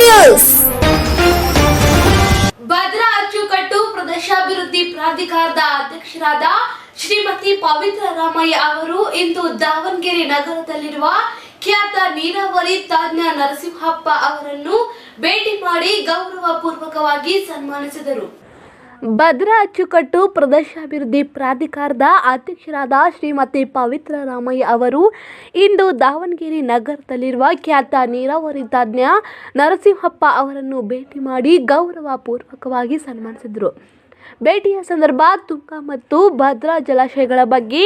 News. Bhadra ಅಚ್ಚುಕಟ್ಟು ಪ್ರದೇಶಾಭಿವೃದ್ಧಿ ಪ್ರಾಧಿಕಾರದ ಅಧ್ಯಕ್ಷರಾದ ಶ್ರೀಮತಿ ಪವಿತ್ರ ರಾಮಯ್ಯ ಅವರು ಇಂದು ದಾವಣಗೆರೆ ನಗರದಲ್ಲಿರುವ ಖ್ಯಾತ ನೀರಾವರಿ ತಜ್ಞ ನರಸಿಂಹಪ್ಪ ಅವರನ್ನು ಭೇಟಿ ಮಾಡಿ ಗೌರವ ಪೂರ್ವಕವಾಗಿ ಸನ್ಮಾನಿಸಿದರು. ಭದ್ರಾ ಅಚ್ಚುಕಟ್ಟು ಪ್ರದೇಶಾಭಿವೃದ್ಧಿ ಪ್ರಾಧಿಕಾರದ ಅಧ್ಯಕ್ಷರಾದ ಶ್ರೀಮತಿ ಪವಿತ್ರ ರಾಮಯ್ಯ ಅವರು ಇಂದು ದಾವಣಗೆರೆ ನಗರದಲ್ಲಿರುವ ಖ್ಯಾತ ನೀರಾವರಿ ತಜ್ಞ ನರಸಿಂಹಪ್ಪ ಅವರನ್ನು ಭೇಟಿ ಮಾಡಿ ಗೌರವ ಪೂರ್ವಕವಾಗಿ ಸನ್ಮಾನಿಸಿದರು. ಭೇಟಿಯ ಸಂದರ್ಭ ತುಂಗ ಮತ್ತು ಭದ್ರಾ ಜಲಾಶಯಗಳ ಬಗ್ಗೆ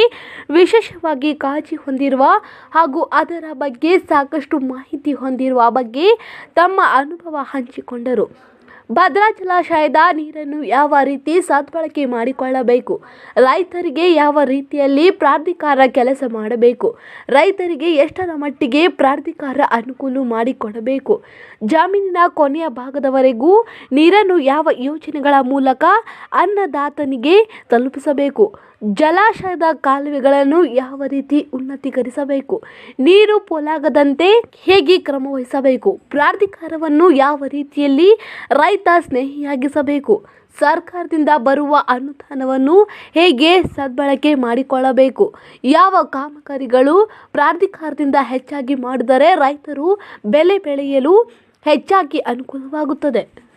ವಿಶೇಷವಾಗಿ ಕಾಳಜಿ ಹೊಂದಿರುವ ಹಾಗೂ ಅದರ ಬಗ್ಗೆ ಸಾಕಷ್ಟು ಮಾಹಿತಿ ಹೊಂದಿರುವ ಬಗ್ಗೆ ತಮ್ಮ ಅನುಭವ ಹಂಚಿಕೊಂಡರು. ಭದ್ರಾ ಜಲಾಶಯದ ನೀರನ್ನು ಯಾವ ರೀತಿ ಸದ್ಬಳಕೆ ಮಾಡಿಕೊಳ್ಳಬೇಕು? ರೈತರಿಗೆ ಯಾವ ರೀತಿಯಲ್ಲಿ ಪ್ರಾಧಿಕಾರ ಕೆಲಸ ಮಾಡಬೇಕು? ರೈತರಿಗೆ ಎಷ್ಟರ ಮಟ್ಟಿಗೆ ಪ್ರಾಧಿಕಾರ ಅನುಕೂಲ ಮಾಡಿಕೊಡಬೇಕು? ಜಮೀನಿನ ಕೊನೆಯ ಭಾಗದವರೆಗೂ ನೀರನ್ನು ಯಾವ ಯೋಜನೆಗಳ ಮೂಲಕ ಅನ್ನದಾತನಿಗೆ ತಲುಪಿಸಬೇಕು? ಜಲಾಶಯದ ಕಾಲುವೆಗಳನ್ನು ಯಾವ ರೀತಿ ಉನ್ನತೀಕರಿಸಬೇಕು? ನೀರು ಪೋಲಾಗದಂತೆ ಹೇಗೆ ಕ್ರಮ ವಹಿಸಬೇಕು ಪ್ರಾಧಿಕಾರವನ್ನು ಯಾವ ರೀತಿಯಲ್ಲಿ ರೈತ ಸ್ನೇಹಿಯಾಗಿಸಬೇಕು? ಸರ್ಕಾರದಿಂದ ಬರುವ ಅನುದಾನವನ್ನು ಹೇಗೆ ಸದ್ಬಳಕೆ ಮಾಡಿಕೊಳ್ಳಬೇಕು? ಯಾವ ಕಾಮಗಾರಿಗಳು ಪ್ರಾಧಿಕಾರದಿಂದ ಹೆಚ್ಚಾಗಿ ಮಾಡಿದರೆ ರೈತರು ಬೆಲೆ ಬೆಳೆಯಲು ಹೆಚ್ಚಾಗಿ ಅನುಕೂಲವಾಗುತ್ತದೆ?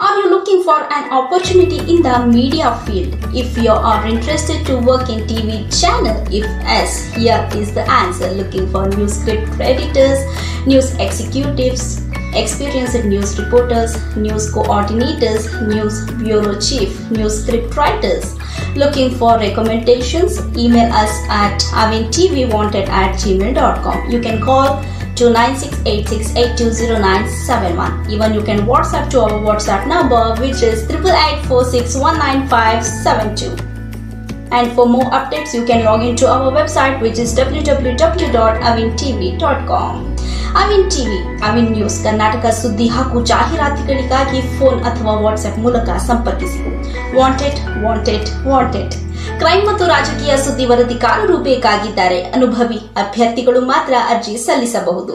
Are you looking for an opportunity in the media field? If you are interested to work in TV channel, if yes, here is the answer. Looking for news script editors, news executives, experienced news reporters, news coordinators, news bureau chief, news script writers. Looking for recommendations? Email us at avintvwanted at gmail.com. You can call to 9686820971. Even you can WhatsApp to our WhatsApp number which is 88846195572. And for more updates, you can log into our website which is www.avintv.com. Avin TV Avin news Karnataka ಸುದ್ದಿ ಹಾಗೂ ಜಾಹೀರಾತುಗಳಿಗಾಗಿ phone ಅಥವಾ WhatsApp ಮೂಲಕ ಸಂಪರ್ಕಿಸಿ. Wanted wanted wanted crime ಮತ್ತು ರಾಜಕೀಯ ಸುದ್ದಿ ವರದಿಗಾರರು ಬೇಕಾಗಿದ್ದಾರೆ. ಅನುಭವಿ ಅಭ್ಯರ್ಥಿಗಳು ಮಾತ್ರ ಅರ್ಜಿ ಸಲ್ಲಿಸಬಹುದು.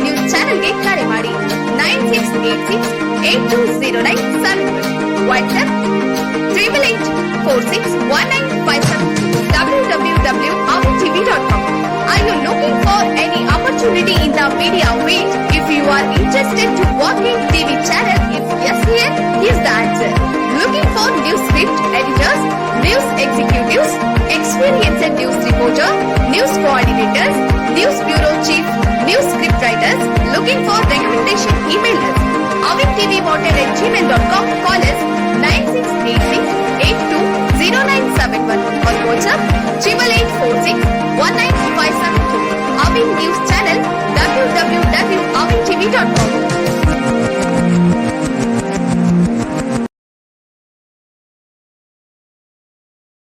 1957 Are you looking for any opportunity in the media field? If you are interested to work in TV channel, if yes here, is the answer. Looking for news script editors, news executives, experienced news reporter, news coordinators, news bureau chief, news script writers, looking for recommendation email us. AvicTVWater at gmail.com, call us